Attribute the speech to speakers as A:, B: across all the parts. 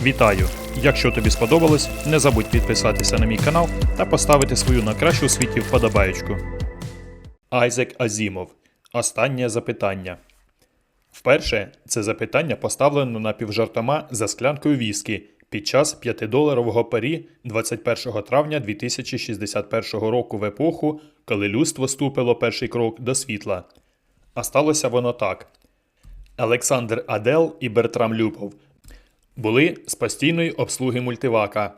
A: Вітаю! Якщо тобі сподобалось, не забудь підписатися на мій канал та поставити свою на кращу у світі вподобаєчку. Айзек Азімов. Останнє запитання. Вперше це запитання поставлено напівжартома за склянкою віскі під час 5-доларового парі 21 травня 2061 року в епоху, коли людство ступило перший крок до світла. А сталося воно так. Олександр Адел і Бертрам Любов були з постійної обслуги мультивака.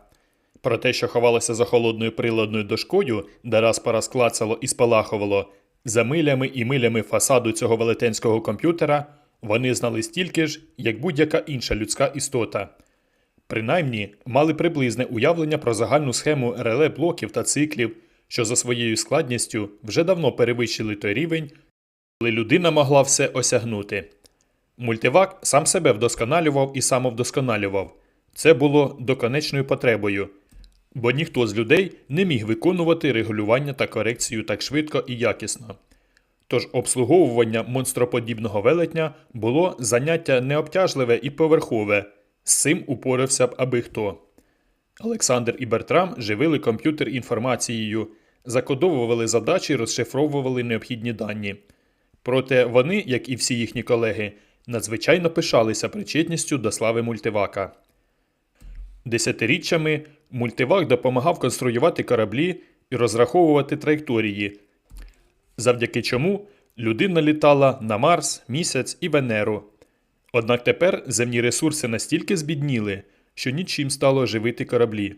A: Про те, що ховалося за холодною приладною дошкою, де раз по раз клацало і спалахувало, за милями і милями фасаду цього велетенського комп'ютера вони знали стільки ж, як будь-яка інша людська істота. Принаймні, мали приблизне уявлення про загальну схему реле блоків та циклів, що за своєю складністю вже давно перевищили той рівень, коли людина могла все осягнути. Мультивак сам себе вдосконалював і самовдосконалював. Це було доконечною потребою, бо ніхто з людей не міг виконувати регулювання та корекцію так швидко і якісно. Тож обслуговування монстроподібного велетня було заняття необтяжливе і поверхове, з цим упорався б аби хто. Олександр і Бертрам живили комп'ютер інформацією, закодовували задачі, розшифровували необхідні дані. Проте вони, як і всі їхні колеги, надзвичайно пишалися причетністю до слави мультивака. Десятиріччями мультивак допомагав конструювати кораблі і розраховувати траєкторії, завдяки чому людина літала на Марс, Місяць і Венеру. Однак тепер земні ресурси настільки збідніли, що нічим стало живити кораблі.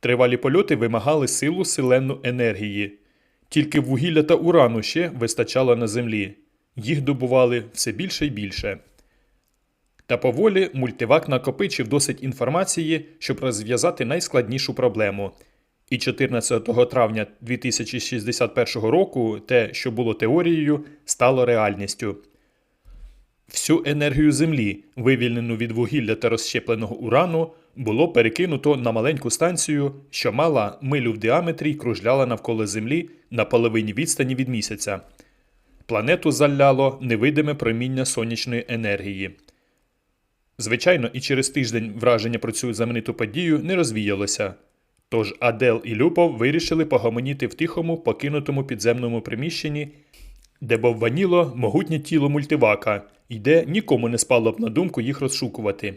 A: Тривалі польоти вимагали силу селенну енергії. Тільки вугілля та урану ще вистачало на землі. Їх добували все більше і більше. Та поволі мультивак накопичив досить інформації, щоб розв'язати найскладнішу проблему. І 14 травня 2061 року те, що було теорією, стало реальністю. Всю енергію Землі, вивільнену від вугілля та розщепленого урану, було перекинуто на маленьку станцію, що мала милю в діаметрі й кружляла навколо Землі на половині відстані від місяця. Планету заляло невидиме проміння сонячної енергії. Звичайно, і через тиждень враження про цю знамениту подію не розвіялося. Тож Адел і Люпов вирішили погомоніти в тихому, покинутому підземному приміщенні, де бовваніло могутнє тіло мультивака, і де нікому не спало б на думку їх розшукувати.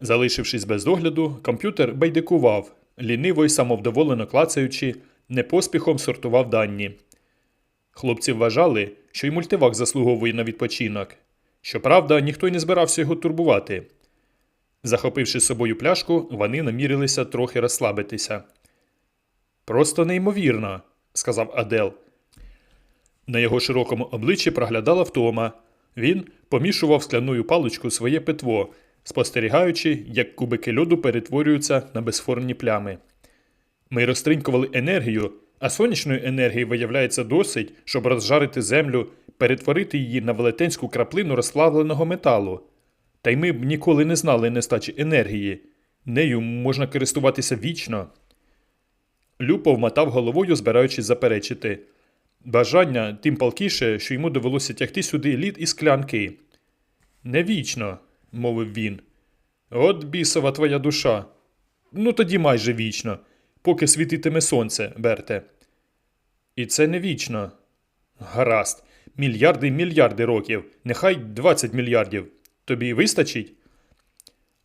A: Залишившись без догляду, комп'ютер байдикував, ліниво й самовдоволено клацаючи, непоспіхом сортував дані. Хлопці вважали, що й мультивак заслуговує на відпочинок. Щоправда, ніхто й не збирався його турбувати. Захопивши з собою пляшку, вони намірилися трохи розслабитися. Просто неймовірно, сказав Адел. На його широкому обличчі проглядала втома. Він помішував скляною паличку своє питво, спостерігаючи, як кубики льоду перетворюються на безформні плями. Ми розтринькували енергію, а сонячної енергії виявляється досить, щоб розжарити землю, перетворити її на велетенську краплину розплавленого металу. Та й ми б ніколи не знали нестачі енергії. Нею можна користуватися вічно. Люпов мотав головою, збираючись заперечити. Бажання тим палкіше, що йому довелося тягти сюди лід і склянки. Не вічно, мовив він. От бісова твоя душа. Ну тоді майже вічно, поки світитиме сонце, Берте. І це не вічно. Гаразд, мільярди мільярди років, нехай 20 мільярдів. Тобі вистачить?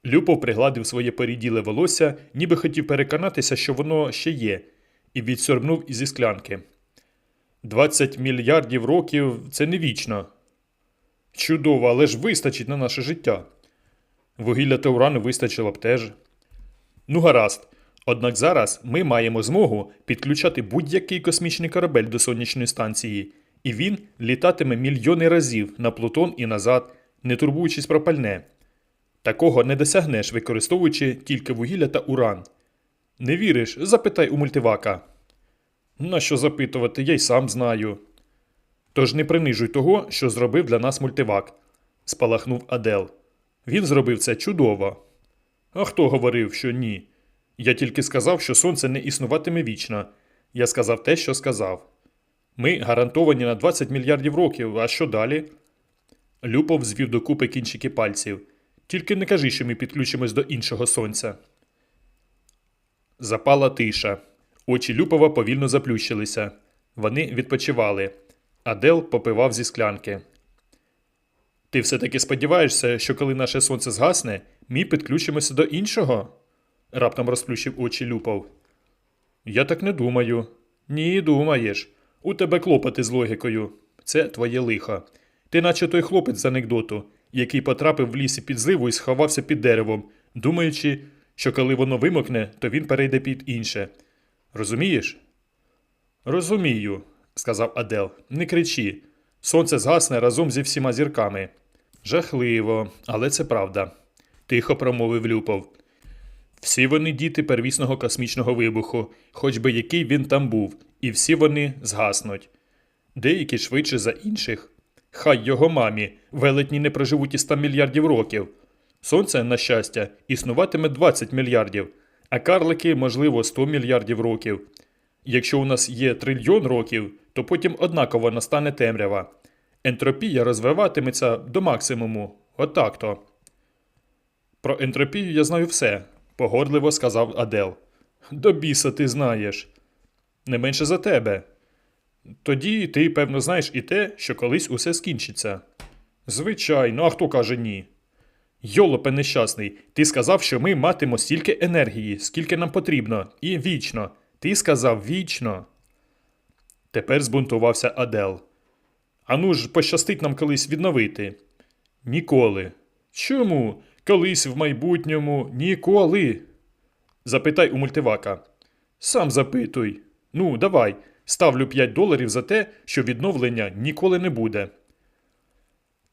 A: Люпов пригладив своє поріділе волосся, ніби хотів переконатися, що воно ще є, і відсорбнув зі склянки. 20 мільярдів років це не вічно. Чудово, але ж вистачить на наше життя. Вугілля та урану вистачило б теж. Ну, гаразд. Однак зараз ми маємо змогу підключати будь-який космічний корабель до сонячної станції, і він літатиме мільйони разів на Плутон і назад, не турбуючись про пальне. Такого не досягнеш, використовуючи тільки вугілля та уран. Не віриш? Запитай у мультивака. На що запитувати, я й сам знаю. Тож не принижуй того, що зробив для нас мультивак, спалахнув Адел. Він зробив це чудово. А хто говорив, що ні? Я тільки сказав, що сонце не існуватиме вічно. Я сказав те, що сказав. Ми гарантовані на 20 мільярдів років, а що далі? Люпов звів докупи кінчики пальців. Тільки не кажи, що ми підключимось до іншого сонця. Запала тиша. Очі Люпова повільно заплющилися. Вони відпочивали. Адел попивав зі склянки. Ти все-таки сподіваєшся, що коли наше сонце згасне, ми підключимося до іншого? Раптом розплющив очі Люпов. Я так не думаю. Ні, думаєш. У тебе клопоти з логікою. Це твоє лихо. Ти наче той хлопець з анекдоту, який потрапив в лісі під зливу і сховався під деревом, думаючи, що коли воно вимокне, то він перейде під інше. Розумієш? Розумію, сказав Адел. Не кричи. Сонце згасне разом зі всіма зірками. Жахливо, але це правда. Тихо промовив Люпов. Всі вони діти первісного космічного вибуху, хоч би який він там був, і всі вони згаснуть. Деякі швидше за інших. Хай його мамі, велетні не проживуть і 100 мільярдів років. Сонце, на щастя, існуватиме 20 мільярдів, а карлики, можливо, 100 мільярдів років. Якщо у нас є трильйон років, то потім однаково настане темрява. Ентропія розвиватиметься до максимуму. Отак-то. Про ентропію я знаю все, погордливо сказав Адел. До біса ти знаєш. Не менше за тебе. Тоді ти, певно, знаєш і те, що колись усе скінчиться. Звичайно, а хто каже ні? Йолопе нещасний, ти сказав, що ми матимо стільки енергії, скільки нам потрібно, і вічно. Ти сказав вічно. Тепер збунтувався Адел. Ану ж, пощастить нам колись відновити. Ніколи. Чому? Колись в майбутньому ніколи. Запитай у мультивака. Сам запитуй. Ну, давай. Ставлю 5 доларів за те, що відновлення ніколи не буде.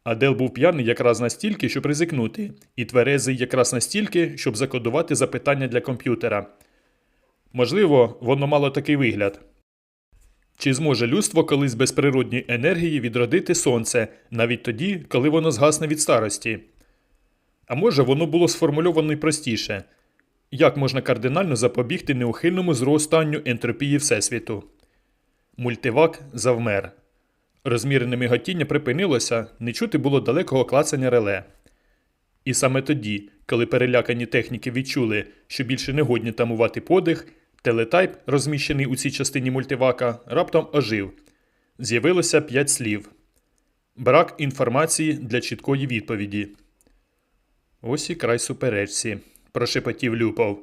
A: Адел був п'яний якраз настільки, щоб ризикнути, і тверезий якраз настільки, щоб закодувати запитання для комп'ютера. Можливо, воно мало такий вигляд. Чи зможе людство колись без природньої енергії відродити сонце, навіть тоді, коли воно згасне від старості? А може, воно було сформульовано й простіше як можна кардинально запобігти неухильному зростанню ентропії Всесвіту? Мультивак завмер. Розмірене миготіння припинилося, не чути було далекого клацання реле. І саме тоді, коли перелякані техніки відчули, що більше не годні тамувати подих, телетайп, розміщений у цій частині мультивака, раптом ожив. З'явилося п'ять слів. Брак інформації для чіткої відповіді. Ось і край суперечці, прошепотів Люпов.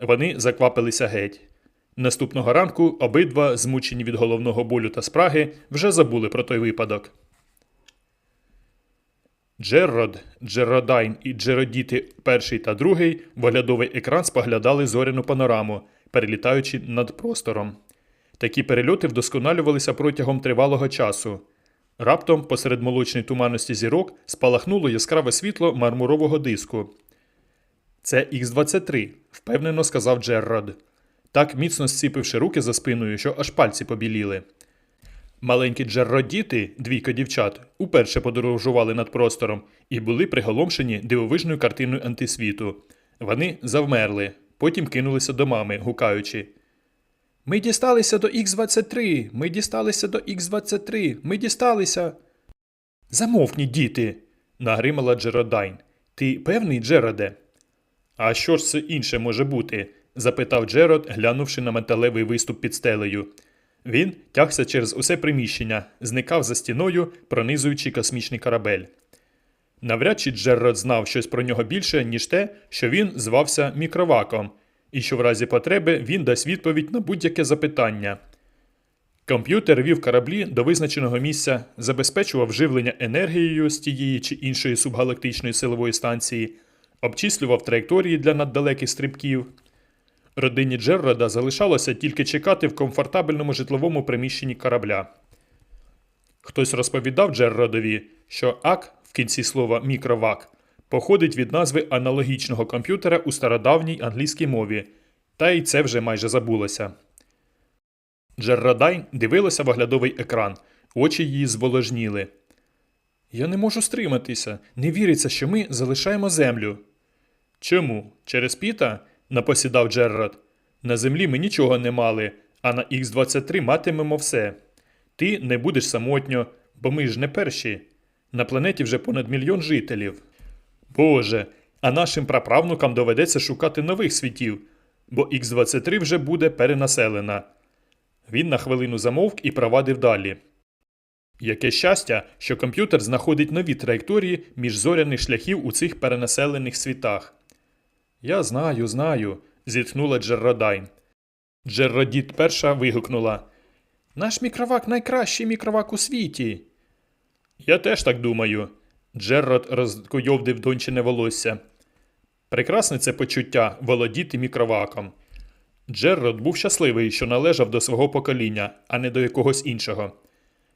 A: Вони заквапилися геть. Наступного ранку обидва, змучені від головного болю та спраги, вже забули про той випадок. Джеррод, Джеродайн і Джеродіти перший та другий в оглядовий екран споглядали зоряну панораму, перелітаючи над простором. Такі перельоти вдосконалювалися протягом тривалого часу. Раптом, посеред молочної туманності зірок, спалахнуло яскраве світло мармурового диску. Це Х-23, впевнено сказав Джеррод, так міцно зціпивши руки за спиною, що аж пальці побіліли. Маленькі джерродіти, двійко дівчат, уперше подорожували над простором і були приголомшені дивовижною картиною антисвіту. Вони завмерли, потім кинулися до мами, гукаючи. Ми дісталися до Х-23, ми дісталися до Х-23, ми дісталися. Замовкніть, діти, нагримала Джеродайн. Ти певний, Джероде? А що ж це інше може бути? запитав Джерод, глянувши на металевий виступ під стелею. Він тягся через усе приміщення, зникав за стіною, пронизуючи космічний корабель. Навряд чи Джеррод знав щось про нього більше, ніж те, що він звався мікроваком, і що в разі потреби він дасть відповідь на будь-яке запитання. Комп'ютер вів кораблі до визначеного місця, забезпечував живлення енергією з тієї чи іншої субгалактичної силової станції, обчислював траєкторії для наддалеких стрибків. Родині Джеррода залишалося тільки чекати в комфортабельному житловому приміщенні корабля. Хтось розповідав Джерродові, що ак в кінці слова мікровак походить від назви аналогічного комп'ютера у стародавній англійській мові, та й це вже майже забулося. Джерродайн дивилася в оглядовий екран, очі її зволожніли. Я не можу стриматися, не віриться, що ми залишаємо землю. Чому? Через піта? напосідав Джеррод. На землі ми нічого не мали, а на Х-23 матимемо все. Ти не будеш самотньо, бо ми ж не перші. На планеті вже понад мільйон жителів. Боже, а нашим праправнукам доведеться шукати нових світів, бо Х-23 вже буде перенаселена. Він на хвилину замовк і провадив далі. Яке щастя, що комп'ютер знаходить нові траєкторії міжзоряних шляхів у цих перенаселених світах. Я знаю, знаю, зітхнула Джерродайн. Джерродіт перша вигукнула. Наш мікровак найкращий мікровак у світі. Я теж так думаю. Джеррод розкойовдив дончине волосся. Прекрасне це почуття володіти мікроваком. Джеррод був щасливий, що належав до свого покоління, а не до якогось іншого.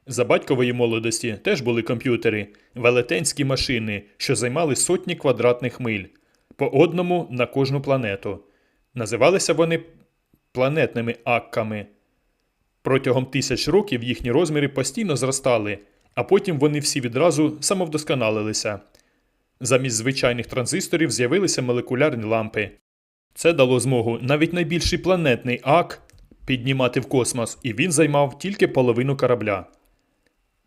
A: За батькової молодості теж були комп'ютери, велетенські машини, що займали сотні квадратних миль, по одному на кожну планету. Називалися вони планетними акками. Протягом тисяч років їхні розміри постійно зростали, а потім вони всі відразу самовдосконалилися. Замість звичайних транзисторів з'явилися молекулярні лампи. Це дало змогу навіть найбільший планетний ак піднімати в космос, і він займав тільки половину корабля.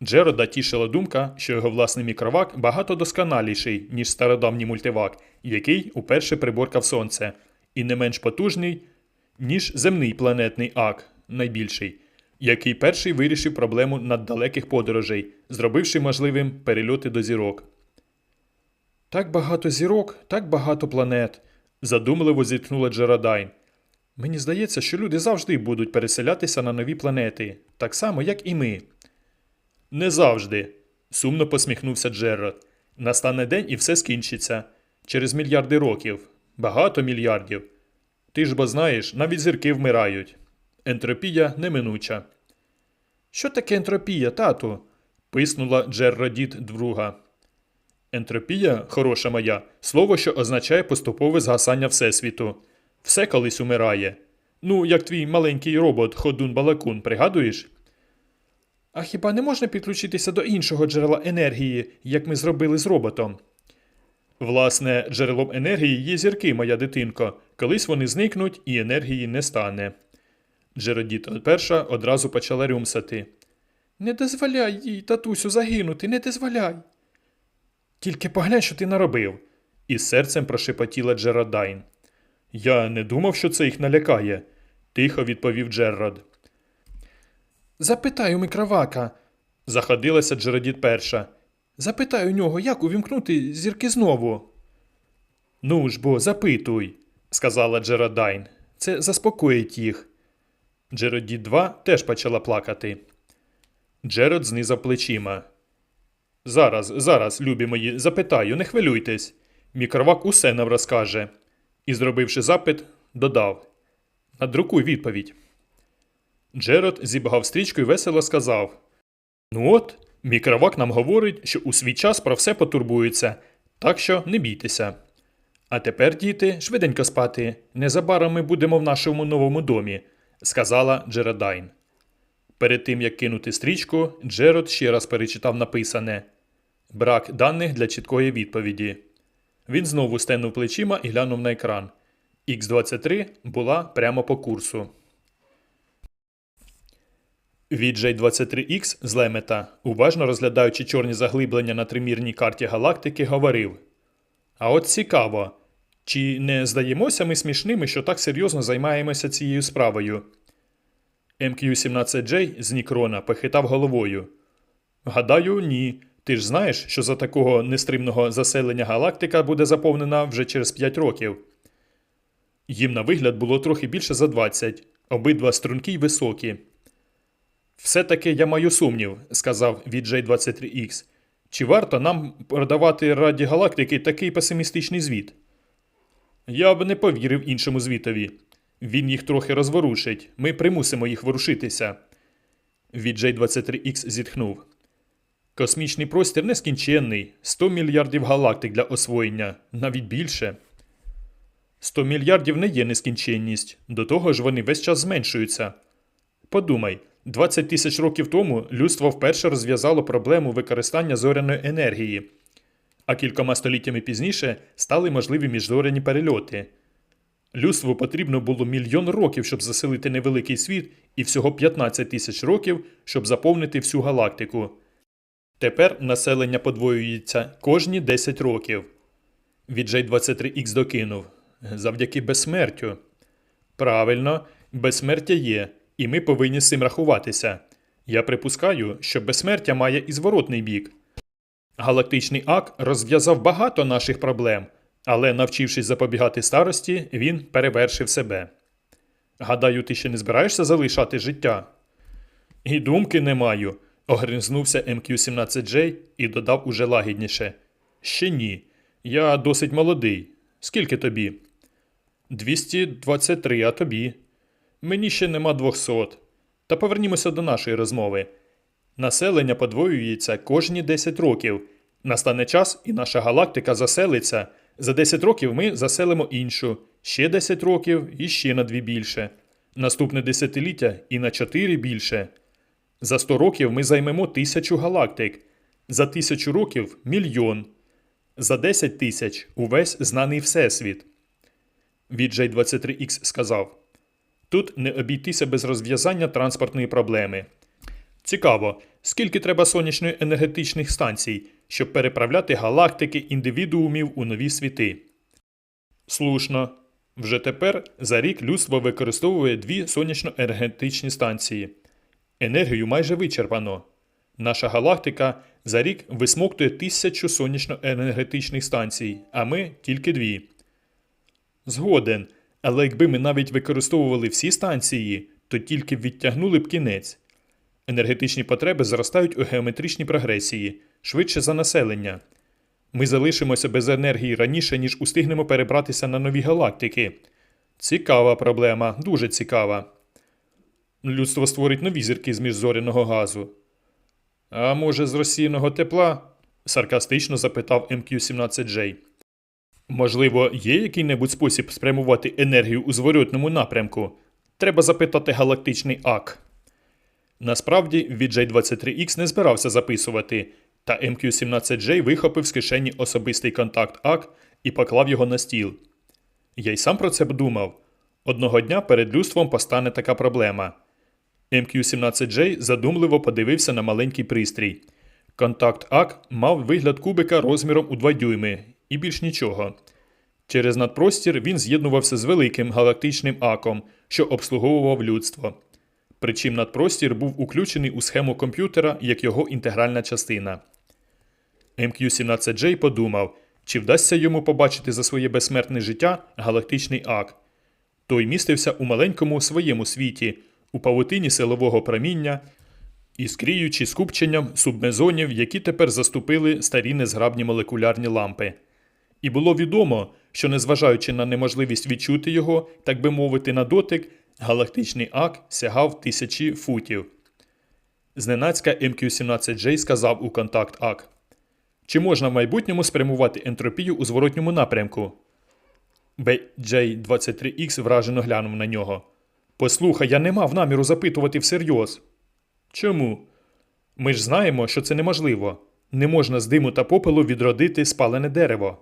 A: Джерода тішила думка, що його власний мікровак багато досконаліший, ніж стародавній мультивак, який уперше приборкав сонце, і не менш потужний, ніж земний планетний ак, найбільший, який перший вирішив проблему наддалеких подорожей, зробивши можливим перельоти до зірок. Так багато зірок, так багато планет, задумливо зіткнула Джеродайн. Мені здається, що люди завжди будуть переселятися на нові планети, так само, як і ми. Не завжди, сумно посміхнувся Джеррод. Настане день і все скінчиться. Через мільярди років, багато мільярдів. Ти ж бо знаєш, навіть зірки вмирають. Ентропія неминуча. Що таке ентропія, тату? писнула Джерродіт друга. Ентропія, хороша моя, слово, що означає поступове згасання Всесвіту. Все колись умирає. Ну, як твій маленький робот Ходун Балакун, пригадуєш? А хіба не можна підключитися до іншого джерела енергії, як ми зробили з роботом? Власне, джерелом енергії є зірки, моя дитинко. Колись вони зникнуть і енергії не стане. Джеродіт перша одразу почала рюмсати. Не дозволяй їй, татусю, загинути, не дозволяй. Тільки поглянь, що ти наробив, із серцем прошепотіла Джеродайн. Я не думав, що це їх налякає, тихо відповів Джеррод. Запитай у мікровака, заходилася Джеродіт перша. Запитай у нього, як увімкнути зірки знову. Ну ж бо, запитуй, сказала Джеродайн. Це заспокоїть їх. Джеродіт 2 теж почала плакати. Джерод знизав плечима. Зараз, зараз, любі мої, запитаю, не хвилюйтесь. Мікровак усе нам розкаже. І, зробивши запит, додав Надрукуй відповідь. Джерод зібгав стрічку і весело сказав: Ну от, мікровак нам говорить, що у свій час про все потурбується, так що не бійтеся. А тепер, діти, швиденько спати. Незабаром ми будемо в нашому новому домі, сказала Джеродайн. Перед тим як кинути стрічку, Джерод ще раз перечитав написане Брак даних для чіткої відповіді. Він знову стенув плечима і глянув на екран. Х-23 була прямо по курсу. VJ-23X з Лемета, уважно розглядаючи чорні заглиблення на тримірній карті галактики, говорив: А от цікаво, чи не здаємося ми смішними, що так серйозно займаємося цією справою? MQ-17J з Нікрона похитав головою. Гадаю, ні. Ти ж знаєш, що за такого нестримного заселення галактика буде заповнена вже через 5 років. Їм на вигляд було трохи більше за 20, обидва струнки й високі. Все-таки я маю сумнів, сказав VJ-23X. Чи варто нам продавати раді галактики такий песимістичний звіт? Я б не повірив іншому звітові. Він їх трохи розворушить. Ми примусимо їх ворушитися. VJ-23X зітхнув. Космічний простір нескінченний. 100 мільярдів галактик для освоєння, навіть більше. 100 мільярдів не є нескінченність. До того ж вони весь час зменшуються. Подумай, 20 тисяч років тому людство вперше розв'язало проблему використання зоряної енергії, а кількома століттями пізніше стали можливі міжзоряні перельоти. Людству потрібно було мільйон років, щоб заселити невеликий світ, і всього 15 тисяч років, щоб заповнити всю галактику. Тепер населення подвоюється кожні 10 років. Віджей 23Х докинув. Завдяки безсмертю. Правильно, безсмертя є, і ми повинні з цим рахуватися. Я припускаю, що безсмертя має і зворотний бік. Галактичний ак розв'язав багато наших проблем, але, навчившись запобігати старості, він перевершив себе. Гадаю, ти ще не збираєшся залишати життя? І думки не маю, огризнувся МК-17J і додав уже лагідніше. Ще ні. Я досить молодий. Скільки тобі? 223, а тобі? Мені ще нема 200. Та повернімося до нашої розмови. Населення подвоюється кожні 10 років. Настане час, і наша галактика заселиться. За 10 років ми заселимо іншу, ще 10 років і ще на 2 більше. Наступне десятиліття і на 4 більше. За 100 років ми займемо тисячу галактик. За тисячу років мільйон. За 10 тисяч увесь знаний всесвіт. Віджей 23Х сказав: Тут не обійтися без розв'язання транспортної проблеми. Цікаво, скільки треба сонячної енергетичних станцій, щоб переправляти галактики індивідуумів у нові світи. Слушно. Вже тепер за рік людство використовує дві сонячно-енергетичні станції. Енергію майже вичерпано. Наша галактика за рік висмоктує тисячу сонячно-енергетичних станцій, а ми тільки дві. Згоден, але якби ми навіть використовували всі станції, то тільки відтягнули б кінець. Енергетичні потреби зростають у геометричній прогресії, швидше за населення. Ми залишимося без енергії раніше, ніж устигнемо перебратися на нові галактики. Цікава проблема, дуже цікава. Людство створить нові зірки з міжзоряного газу. А може, з розсіяного тепла? саркастично запитав МК-17J. Можливо, є який-небудь спосіб спрямувати енергію у зворотному напрямку? Треба запитати галактичний ак. Насправді, VJ23X не збирався записувати, та MQ17J вихопив з кишені особистий контакт ак і поклав його на стіл. Я й сам про це б думав. Одного дня перед людством постане така проблема. MQ17J задумливо подивився на маленький пристрій. Контакт ак мав вигляд кубика розміром у 2 дюйми і більш нічого. Через надпростір він з'єднувався з великим галактичним аком, що обслуговував людство. Причим надпростір був уключений у схему комп'ютера як його інтегральна частина. MQ-17J подумав, чи вдасться йому побачити за своє безсмертне життя галактичний ак. Той містився у маленькому своєму світі, у павутині силового проміння, іскріючи скупченням субмезонів, які тепер заступили старі незграбні молекулярні лампи. І було відомо, що, незважаючи на неможливість відчути його, так би мовити, на дотик, галактичний ак сягав тисячі футів. Зненацька МК-17J сказав у контакт ак. Чи можна в майбутньому спрямувати ентропію у зворотньому напрямку? BJ23X вражено глянув на нього. Послухай, я не мав наміру запитувати всерйоз. Чому? Ми ж знаємо, що це неможливо. Не можна з диму та попелу відродити спалене дерево.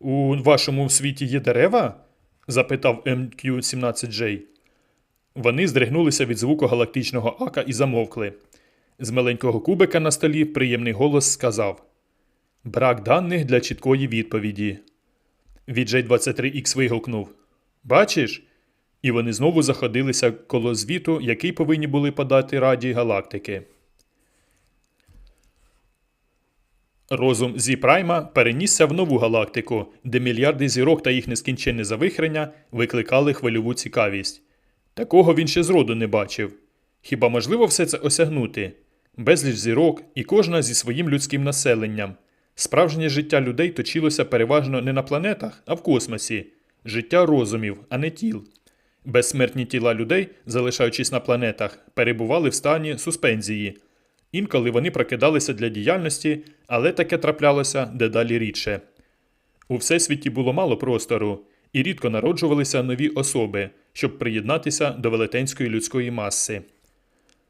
A: У вашому світі є дерева? запитав MQ-17J. Вони здригнулися від звуку галактичного ака і замовкли. З маленького кубика на столі приємний голос сказав: Брак даних для чіткої відповіді. VJ23X вигукнув Бачиш? І вони знову заходилися коло звіту, який повинні були подати Раді галактики. Розум Зі Прайма перенісся в нову галактику, де мільярди зірок та їх нескінченне завихрення викликали хвильову цікавість. Такого він ще зроду не бачив. Хіба можливо все це осягнути? Безліч зірок і кожна зі своїм людським населенням. Справжнє життя людей точилося переважно не на планетах, а в космосі, життя розумів, а не тіл. Безсмертні тіла людей, залишаючись на планетах, перебували в стані суспензії. Інколи вони прокидалися для діяльності, але таке траплялося дедалі рідше. У всесвіті було мало простору, і рідко народжувалися нові особи, щоб приєднатися до велетенської людської маси.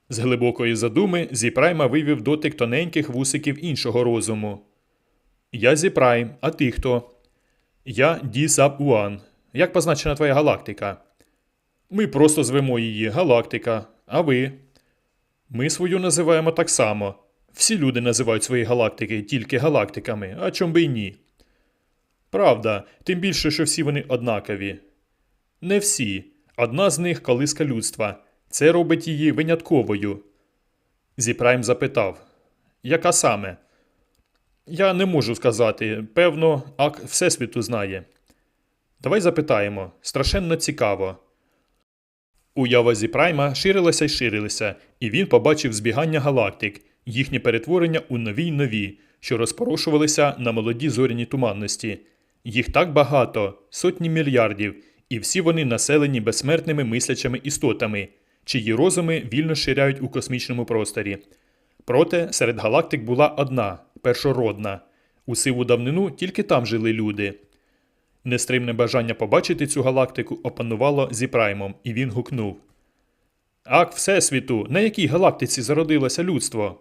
A: З глибокої задуми Зіпрайма вивів дотик тоненьких вусиків іншого розуму. Я Зіпрайм, а ти хто? Я Ді Саб Уан. Як позначена твоя галактика? Ми просто звемо її галактика, а ви? Ми свою називаємо так само. Всі люди називають свої галактики тільки галактиками, а чом би й ні. Правда, тим більше, що всі вони однакові. Не всі. Одна з них колиска людства. Це робить її винятковою. Зіпрайм запитав: Яка саме? Я не можу сказати. Певно, ак Всесвіту знає. Давай запитаємо. Страшенно цікаво. Уява Зіпрайма ширилася й ширилася, і він побачив збігання галактик, їхнє перетворення у нові й нові, що розпорошувалися на молоді зоряні туманності. Їх так багато, сотні мільярдів, і всі вони населені безсмертними мислячими істотами, чиї розуми вільно ширяють у космічному просторі. Проте серед галактик була одна, першородна. У сиву давнину тільки там жили люди. Нестримне бажання побачити цю галактику опанувало Зіпраймом, і він гукнув: Ак Всесвіту, на якій галактиці зародилося людство?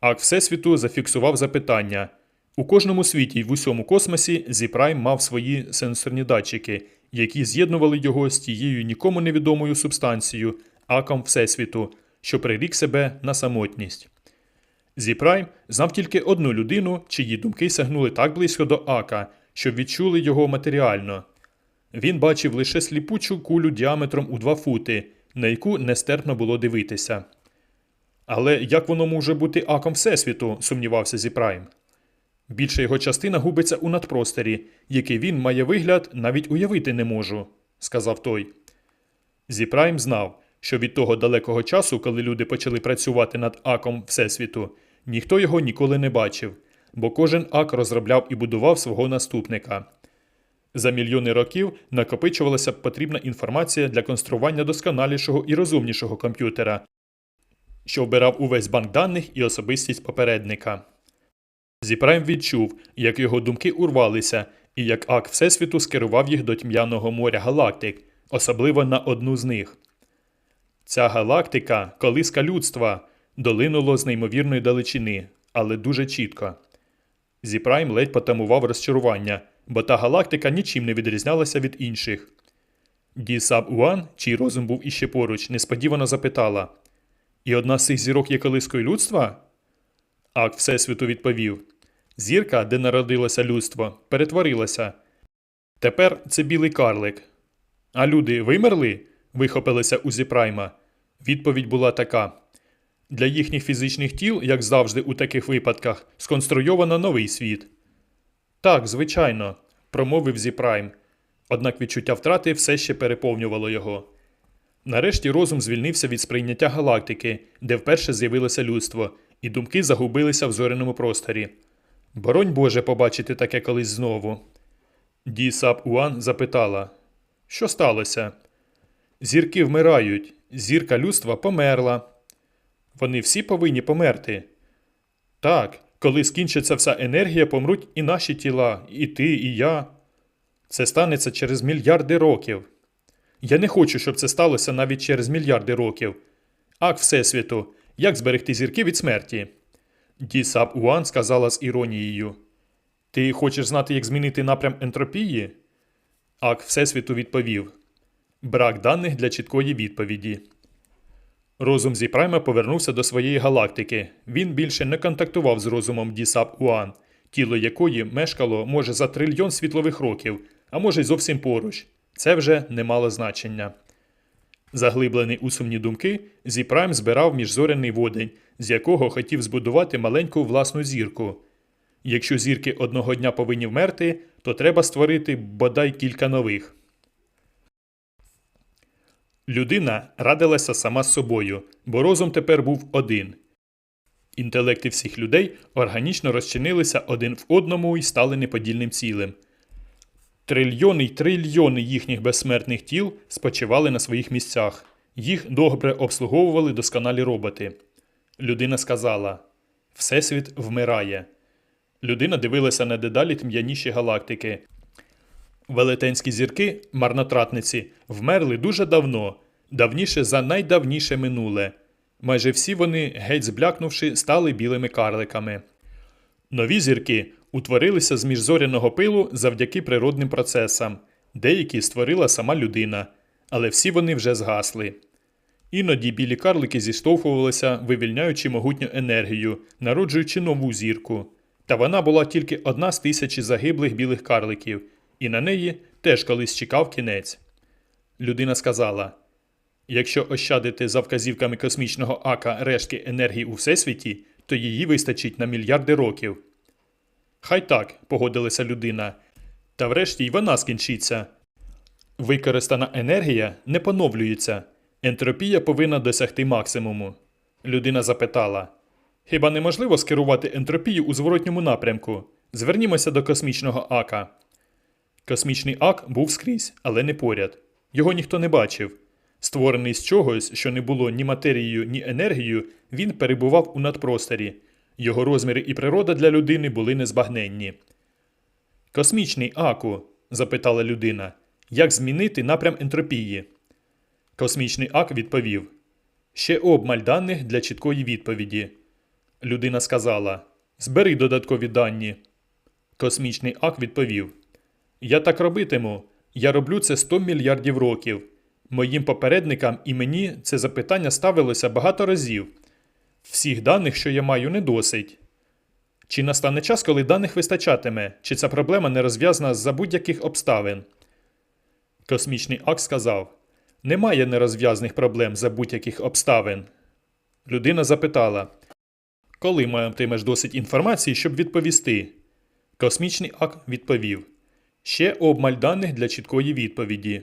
A: Ак Всесвіту зафіксував запитання. У кожному світі й в усьому космосі Зіпрайм мав свої сенсорні датчики, які з'єднували його з тією нікому невідомою субстанцією, аком Всесвіту, що прирік себе на самотність. Зіпрайм знав тільки одну людину, чиї думки сягнули так близько до Ака, що відчули його матеріально. Він бачив лише сліпучу кулю діаметром у два фути, на яку нестерпно було дивитися. Але як воно може бути аком Всесвіту, сумнівався Зіпрайм. Більша його частина губиться у надпросторі, який він має вигляд, навіть уявити не можу, сказав той. Зіпрайм знав, що від того далекого часу, коли люди почали працювати над аком Всесвіту, ніхто його ніколи не бачив, бо кожен ак розробляв і будував свого наступника. За мільйони років накопичувалася потрібна інформація для конструювання досконалішого і розумнішого комп'ютера, що вбирав увесь банк даних і особистість попередника. Зіпрайм відчув, як його думки урвалися, і як ак Всесвіту скерував їх до тьмяного моря галактик, особливо на одну з них. Ця галактика, колиска людства, долинуло з неймовірної далечини, але дуже чітко. Зіпрайм ледь потамував розчарування, бо та галактика нічим не відрізнялася від інших. Ді Уан, чий розум був іще поруч, несподівано запитала: І одна з цих зірок є колискою людства? Ак Всесвіту відповів: Зірка, де народилося людство, перетворилася. Тепер це білий карлик. А люди вимерли? Вихопилися у Зіпрайма. Відповідь була така: для їхніх фізичних тіл, як завжди у таких випадках, сконструйовано новий світ. Так, звичайно, промовив Зіпрайм. Однак відчуття втрати все ще переповнювало його. Нарешті розум звільнився від сприйняття галактики, де вперше з'явилося людство, і думки загубилися в зоряному просторі. Боронь Боже побачити таке колись знову. Ді Сап Уан запитала, що сталося? Зірки вмирають, зірка людства померла. Вони всі повинні померти. Так, коли скінчиться вся енергія, помруть і наші тіла, і ти, і я. Це станеться через мільярди років. Я не хочу, щоб це сталося навіть через мільярди років. Ак Всесвіту, як зберегти зірки від смерті? Ді Сап Уан сказала з іронією. Ти хочеш знати, як змінити напрям ентропії? Ак Всесвіту відповів. Брак даних для чіткої відповіді. Розум Зіпрайма повернувся до своєї галактики. Він більше не контактував з розумом Дісап Уан, тіло якої мешкало може за трильйон світлових років, а може й зовсім поруч. Це вже не мало значення. Заглиблений у сумні думки, Зіпрайм збирав міжзоряний водень, з якого хотів збудувати маленьку власну зірку. Якщо зірки одного дня повинні вмерти, то треба створити бодай кілька нових. Людина радилася сама з собою, бо розум тепер був один. Інтелекти всіх людей органічно розчинилися один в одному і стали неподільним цілим. Трильйони й трильйони їхніх безсмертних тіл спочивали на своїх місцях. Їх добре обслуговували досконалі роботи. Людина сказала: Всесвіт вмирає. Людина дивилася на дедалі тьм'яніші галактики. Велетенські зірки, марнотратниці, вмерли дуже давно, давніше за найдавніше минуле. Майже всі вони, геть зблякнувши, стали білими карликами. Нові зірки утворилися з міжзоряного пилу завдяки природним процесам, деякі створила сама людина, але всі вони вже згасли. Іноді білі карлики зіштовхувалися, вивільняючи могутню енергію, народжуючи нову зірку. Та вона була тільки одна з тисячі загиблих білих карликів, і на неї теж колись чекав кінець. Людина сказала: якщо ощадити за вказівками космічного ака рештки енергії у всесвіті, то її вистачить на мільярди років. Хай так, погодилася людина. Та врешті й вона скінчиться. Використана енергія не поновлюється. Ентропія повинна досягти максимуму. Людина запитала: Хіба неможливо скерувати ентропію у зворотньому напрямку? Звернімося до космічного ака. Космічний ак був скрізь, але не поряд. Його ніхто не бачив. Створений з чогось, що не було ні матерією, ні енергією, він перебував у надпросторі. Його розміри і природа для людини були незбагненні. Космічний аку, запитала людина, як змінити напрям ентропії? Космічний ак відповів: Ще обмаль даних для чіткої відповіді. Людина сказала: Збери додаткові дані. Космічний ак відповів: Я так робитиму. Я роблю це 100 мільярдів років. Моїм попередникам і мені це запитання ставилося багато разів. Всіх даних, що я маю, не досить. Чи настане час, коли даних вистачатиме, чи ця проблема не розв'язана за будь-яких обставин? Космічний ак сказав: Немає нерозв'язаних проблем за будь-яких обставин. Людина запитала: Коли матимеш досить інформації, щоб відповісти? Космічний ак відповів: Ще обмаль даних для чіткої відповіді.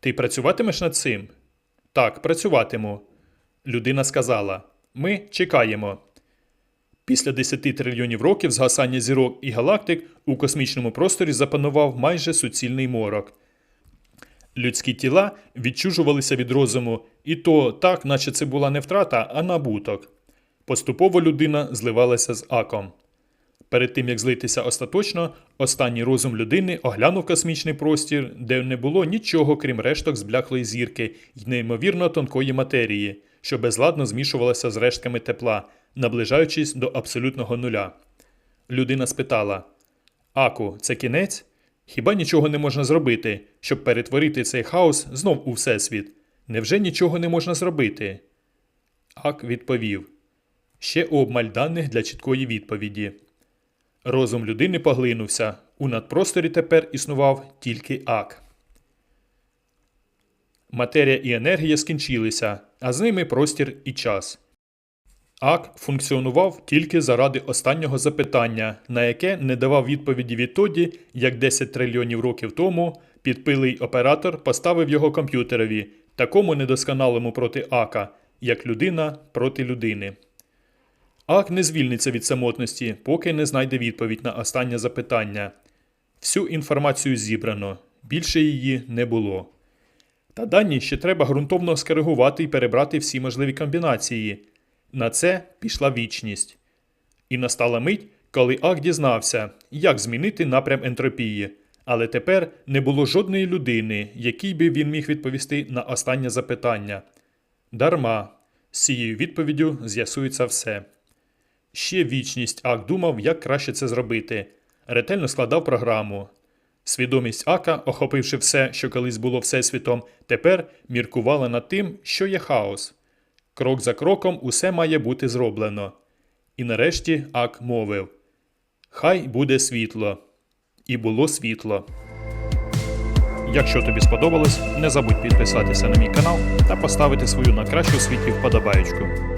A: Ти працюватимеш над цим? Так, працюватиму. Людина сказала: Ми чекаємо. Після 10 трильйонів років згасання зірок і галактик у космічному просторі запанував майже суцільний морок. Людські тіла відчужувалися від розуму, і то так, наче це була не втрата, а набуток. Поступово людина зливалася з аком. Перед тим як злитися остаточно, останній розум людини оглянув космічний простір, де не було нічого, крім решток збляклої зірки й неймовірно тонкої матерії, що безладно змішувалася з рештками тепла, наближаючись до абсолютного нуля. Людина спитала: Аку, це кінець? Хіба нічого не можна зробити, щоб перетворити цей хаос знов у всесвіт? Невже нічого не можна зробити? Ак відповів: Ще обмаль даних для чіткої відповіді. Розум людини поглинувся. У надпросторі тепер існував тільки ак. Матерія і енергія скінчилися, а з ними простір і час. ак функціонував тільки заради останнього запитання, на яке не давав відповіді відтоді, як 10 трильйонів років тому підпилий оператор поставив його комп'ютерові, такому недосконалому проти ака, як людина проти людини. Ак не звільниться від самотності, поки не знайде відповідь на останнє запитання. Всю інформацію зібрано, більше її не було. Та дані ще треба ґрунтовно скоригувати і перебрати всі можливі комбінації. На це пішла вічність. І настала мить, коли Ак дізнався, як змінити напрям ентропії, але тепер не було жодної людини, якій би він міг відповісти на останнє запитання. Дарма, з цією відповіддю з'ясується все. Ще вічність Ак думав, як краще це зробити. Ретельно складав програму. Свідомість Ака, охопивши все, що колись було Всесвітом, тепер міркувала над тим, що є хаос. Крок за кроком усе має бути зроблено. І нарешті Ак мовив: Хай буде світло. І було світло. Якщо тобі сподобалось, не забудь підписатися на мій канал та поставити свою на кращу світі вподобаєчку.